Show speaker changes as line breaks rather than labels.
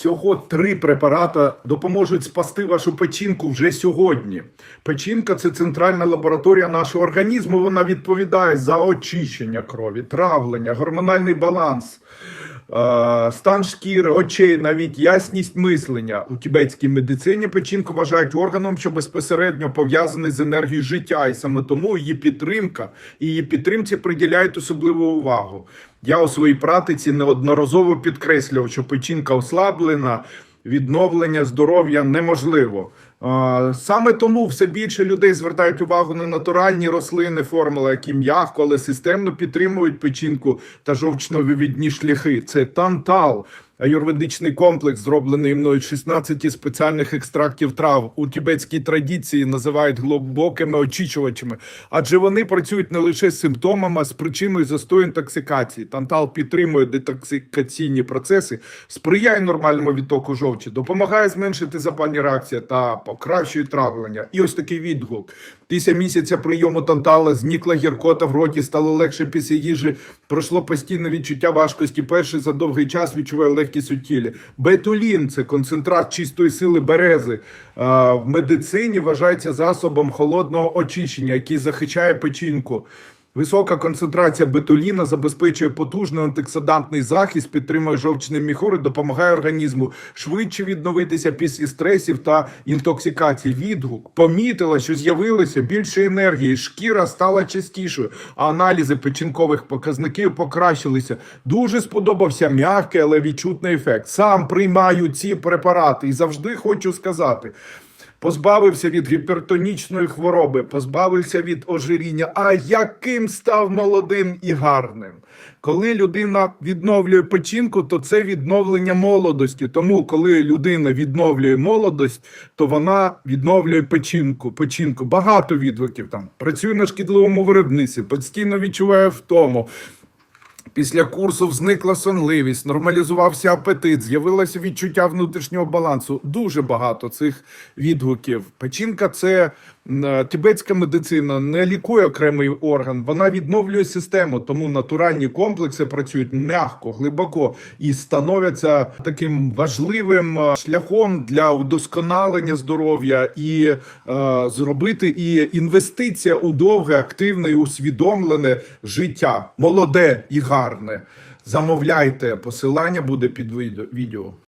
Всього три препарати допоможуть спасти вашу печінку вже сьогодні. Печінка це центральна лабораторія нашого організму. Вона відповідає за очищення крові, травлення, гормональний баланс. Стан шкіри, очей, навіть ясність мислення у тібетській медицині печінку вважають органом, що безпосередньо пов'язаний з енергією життя, і саме тому її підтримка і її підтримці приділяють особливу увагу. Я у своїй практиці неодноразово підкреслював, що печінка ослаблена, відновлення здоров'я неможливо. Саме тому все більше людей звертають увагу на натуральні рослини, формули, які м'яко, але системно підтримують печінку та жовчно-вивідні шляхи. Це тантал, аюрведичний комплекс, зроблений мною з 16 спеціальних екстрактів трав. У тібетській традиції називають глибокими очищувачами, адже вони працюють не лише з симптомами, а з причиною застою інтоксикації. Тантал підтримує детоксикаційні процеси, сприяє нормальному відтоку жовчі, допомагає зменшити запальні реакції та покращує травлення. І ось такий відгук. Після місяця прийому тантала зникла гіркота в роті, стало легше після їжі. Пройшло постійне відчуття важкості. Перший за довгий час відчуваю легкість у тілі. Бетулін це концентрат чистої сили берези. В медицині вважається засобом холодного очищення, який захищає печінку. Висока концентрація бетуліна забезпечує потужний антиоксидантний захист, підтримує жовчний міхур і допомагає організму швидше відновитися після стресів та інтоксикації. Відгук помітила, що з'явилося більше енергії, шкіра стала чистішою, а аналізи печінкових показників покращилися. Дуже сподобався м'який, але відчутний ефект. Сам приймаю ці препарати і завжди хочу сказати. Позбавився від гіпертонічної хвороби, позбавився від ожиріння. А яким став молодим і гарним? Коли людина відновлює печінку, то це відновлення молодості. Тому, коли людина відновлює молодость, то вона відновлює печінку. Печінку багато відгуків там працює на шкідливому виробництві, постійно відчуває втому. Після курсу зникла сонливість, нормалізувався апетит, з'явилося відчуття внутрішнього балансу. Дуже багато цих відгуків. Печінка це тибетська медицина, не лікує окремий орган, вона відновлює систему. Тому натуральні комплекси працюють м'яко, глибоко і становляться таким важливим е, шляхом для удосконалення здоров'я і е, зробити і інвестиція у довге, активне і усвідомлене життя, молоде і гарне. Замовляйте, посилання буде під відео.